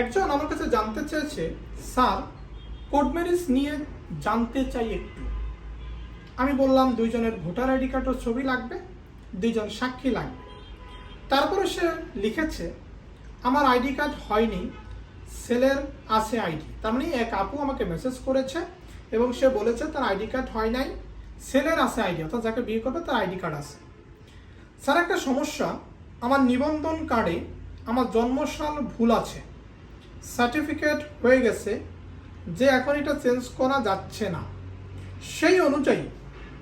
একজন আমার কাছে জানতে চেয়েছে, স্যার কোর্ট ম্যারেজ নিয়ে জানতে চাই একটু। আমি বললাম, দুইজনের ভোটার আইডি কার্ড ও ছবি লাগবে, দুইজন সাক্ষী লাগবে। তারপরে সে লিখেছে, আমার আইডি কার্ড হয়নি, সেলের আছে আইডি। তার মানে এক আপু আমাকে মেসেজ করেছে এবং সে বলেছে, তার আইডি কার্ড হয় নাই, সেলের আছে আইডি, অর্থাৎ যাকে বিয়ে করবে তার আইডি কার্ড আছে। স্যার, একটা সমস্যা, আমার নিবন্ধন কার্ডে আমার জন্মসাল ভুল আছে। সার্টিফিকেট হয়ে গেছে যে এখন এটা চেঞ্জ করা যাচ্ছে না। সেই অনুযায়ী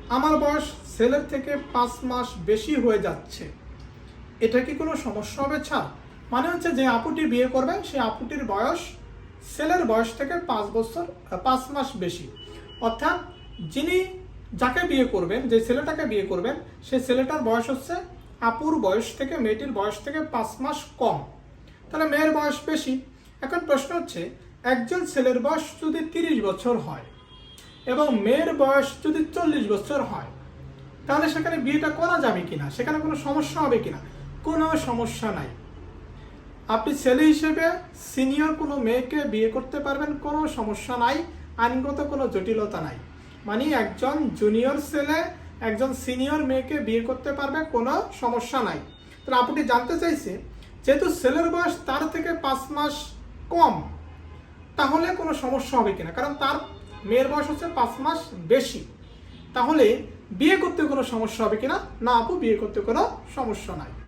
আমার বয়স সেলের থেকে পাঁচ মাস বেশি হয়ে যাচ্ছে। এটা কি কোনো সমস্যা হবে? ছাড়। মানে হচ্ছে যে আপুটি বিয়ে করবে, সেই আপুটির বয়স ছেলের বয়স থেকে পাঁচ বছর পাঁচ মাস বেশি। অর্থাৎ যিনি যাকে বিয়ে করবেন, যে ছেলেটাকে বিয়ে করবেন, সেই ছেলেটার বয়স হচ্ছে আপুর বয়স থেকে, মেয়েটির বয়স থেকে পাঁচ মাস কম। তাহলে মেয়ের বয়স বেশি। এখন প্রশ্ন হচ্ছে, একজন ছেলের বয়স যদি তিরিশ বছর হয় এবং মেয়ের বয়স যদি চল্লিশ বছর হয়, তাহলে সেখানে বিয়েটা করা যাবে কিনা? সেখানে কোনো সমস্যা হবে কিনা? কোনো সমস্যা নাই। আপনি ছেলে হিসেবে সিনিয়র কোনো মেয়েকে বিয়ে করতে পারবেন, কোনো সমস্যা নাই, আইনগত কোনো জটিলতা নাই। মানে একজন জুনিয়র ছেলে, একজন সিনিয়র মেয়েকে বিয়ে করতে পারবে, কোনো সমস্যা নাই। তো আপনি জানতে চাইছে যেহেতু ছেলের বয়স তার থেকে পাঁচ মাস কম, তাহলে কোনো সমস্যা হবে কিনা? কারণ তার মেয়ের বয়স হচ্ছে পাঁচ মাস বেশি। তাহলে বিয়ে করতে কোনো সমস্যা হবে কিনা? না আপু, বিয়ে করতে কোনো সমস্যা নাই।